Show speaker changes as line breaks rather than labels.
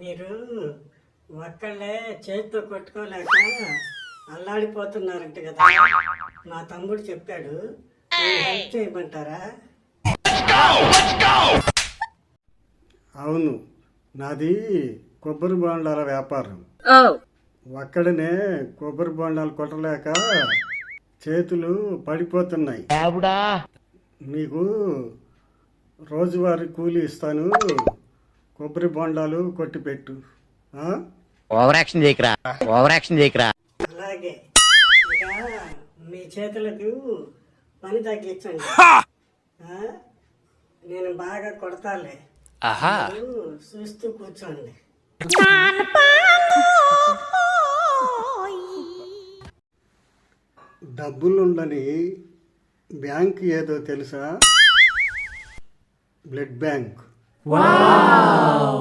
మీరు ఒక్కళ్ళే చేతితో కొట్టుకోలేక అల్లాడిపోతున్నారంట కదా. మా తమ్ముడు చెప్పాడు హెల్ప్ చేయమంటారా?
అవును నాది కొబ్బరి బొండాల వ్యాపారం. ఒక్కడనే కొబ్బరి బొండాలు కొట్టలేక చేతులు పడిపోతున్నాయి. మీకు రోజువారీ కూలి ఇస్తాను. కొబ్బరి బొండాలు కొట్టిపెట్టు. ఆ?
ఓవర్ యాక్షన్ చేయకరా. ఓవర్ యాక్షన్ చేయకరా.
అలాగే. ఇక మీ చేతులకు పని తగ్గించండి. ఆ? నేను బాగా కొడతాలే. చూస్తూ కూర్చోండి.
డబ్బులుండని బ్యాంక్ ఏదో తెలుసా? Blood bank. Wow!